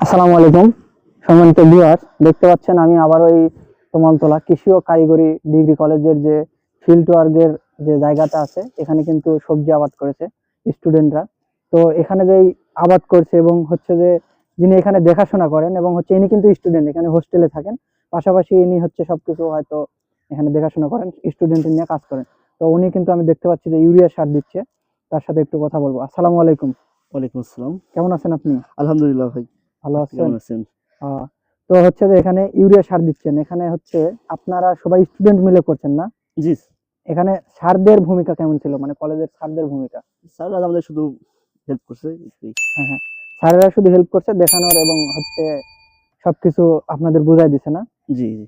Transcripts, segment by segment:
আসসালামু আলাইকুম। সম্মানিত ভিউয়ার দেখতে পাচ্ছেন আমি আবার ওই তোমালতলা কৃষি ও কারিগরি ডিগ্রি কলেজের যে ফিল্ড ওয়ার্কের যে জায়গাটা আছে এখানে কিন্তু সবজি আবাদ করেছে স্টুডেন্টরা তো এখানে যেই আবাদ করছে এবং হচ্ছে যে যিনি এখানে দেখাশোনা করেন এবং হচ্ছে ইনি কিন্তু স্টুডেন্ট এখানে হোস্টেলে থাকেন। পাশাপাশি ইনি হচ্ছে সবকিছু হয়তো এখানে দেখাশোনা করেন স্টুডেন্ট নিয়ে কাজ করেন। তো উনি কিন্তু আমি দেখতে পাচ্ছি যে ইউরিয়া সার দিচ্ছে। তার সাথে একটু কথা বলব। আসসালামু আলাইকুম। ওয়ালাইকুম আসসালাম। কেমন আছেন আপনি? আলহামদুলিল্লাহ ভাই। ভালো আছেন? আহ, তো হচ্ছে যে এখানে ইউরিয়া সার দিচ্ছেন। এখানে হচ্ছে আপনারা সবাই স্টুডেন্ট মিলে করছেন না? জি এখানে সারদের ভূমিকা কেমন ছিল? মানে কলেজের সারদের ভূমিকা? স্যার আমাদের শুধু হেল্প করছে হ্যাঁ হ্যাঁ। স্যারেরা শুধু হেল্প করছে দেখানোর এবং হচ্ছে সবকিছু আপনাদের বুঝাই দিছে না? জি জি।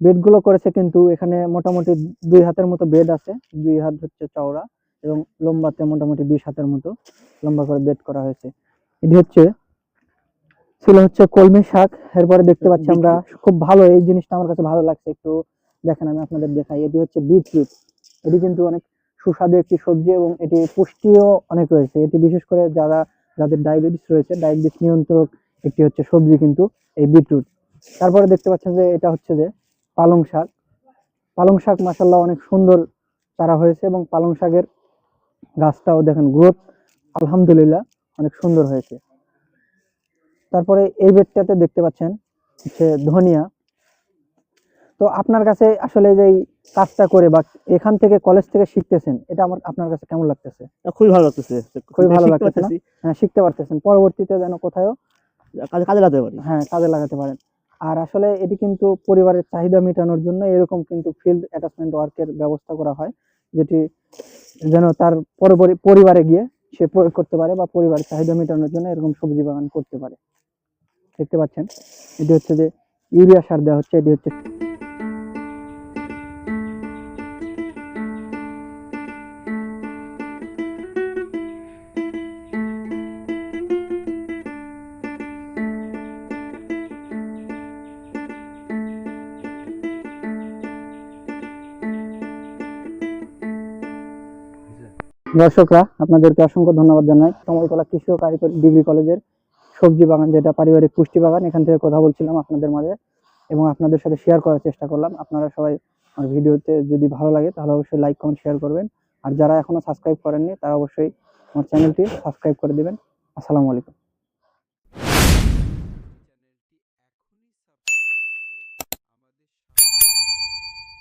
বেডগুলো করেছে কিন্তু এখানে মোটামুটি দুই হাতের মতো বেড আছে দুই হাত হচ্ছে চওড়া এবং লম্বাতে মোটামুটি বিশ হাতের মতো লম্বা করে বেড করা হয়েছে। এটি হচ্ছে ছিল হচ্ছে কলমি শাক। এরপরে দেখতে পাচ্ছি আমরা খুব ভালো এই জিনিসটা আমার কাছে ভালো লাগছে। একটু দেখেন আমি আপনাদের দেখাই। এটি হচ্ছে বিটরুট। এটি কিন্তু অনেক সুস্বাদু একটি সবজি এবং এটি পুষ্টিও অনেক রয়েছে। এটি বিশেষ করে যারা যাদের ডায়াবেটিস রয়েছে ডায়াবেটিস নিয়ন্ত্রক একটি হচ্ছে সবজি কিন্তু এই বিটরুট। তারপরে দেখতে পাচ্ছেন যে এটা হচ্ছে যে পালং শাক। পালং শাক মাসাল্লাহ অনেক সুন্দর চারা হয়েছে এবং পালং শাকের গাছটাও দেখেন গ্রোথ আলহামদুলিল্লাহ অনেক সুন্দর হয়েছে। তারপরে এই বেডটাতে দেখতে পাচ্ছেন হচ্ছে ধনিয়া। তো আপনার কাছে আসলে যে কাজটা করে বা এখান থেকে কলেজ থেকে শিখতেছেন এটা আমার আপনার কাছে কেমন লাগতেছে? খুবই ভালো লাগতেছে। খুবই ভালো লাগতেছে হ্যাঁ শিখতে পারতেছেন। পরবর্তীতে যেন কোথাও কাজে কাজে লাগাতে পারি। হ্যাঁ কাজে লাগাতে পারেন। আর আসলে এটি কিন্তু পরিবারের চাহিদা মেটানোর জন্য এরকম কিন্তু ফিল্ড অ্যাটাচমেন্ট ওয়ার্কের ব্যবস্থা করা হয় যেটি যেন তার পরবর্তী পরিবারে গিয়ে সে প্রয়োগ করতে পারে বা পরিবারের চাহিদা মেটানোর জন্য এরকম সবজি বাগান করতে পারে। দেখতে পাচ্ছেন, এটি হচ্ছে যে ইউরিয়া সার দেওয়া হচ্ছে, এটি হচ্ছে দর্শকরা, আপনাদেরকে অসংখ্য ধন্যবাদ জানাই। কমলতলা কৃষি ও কারিগরি ডিগ্রি কলেজের সবজি বাগান যেটা পারিবারিক পুষ্টি বাগান, এখান থেকে কথা বলছিলাম আপনাদের মাঝে এবং আপনাদের সাথে শেয়ার করার চেষ্টা করলাম। আপনারা সবাই আমার ভিডিওতে যদি ভালো লাগে তাহলে অবশ্যই লাইক কমেন্ট শেয়ার করবেন। আর যারা এখনও সাবস্ক্রাইব করেননি তারা অবশ্যই আমার চ্যানেলটি সাবস্ক্রাইব করে দেবেন। আসসালামু আলাইকুম।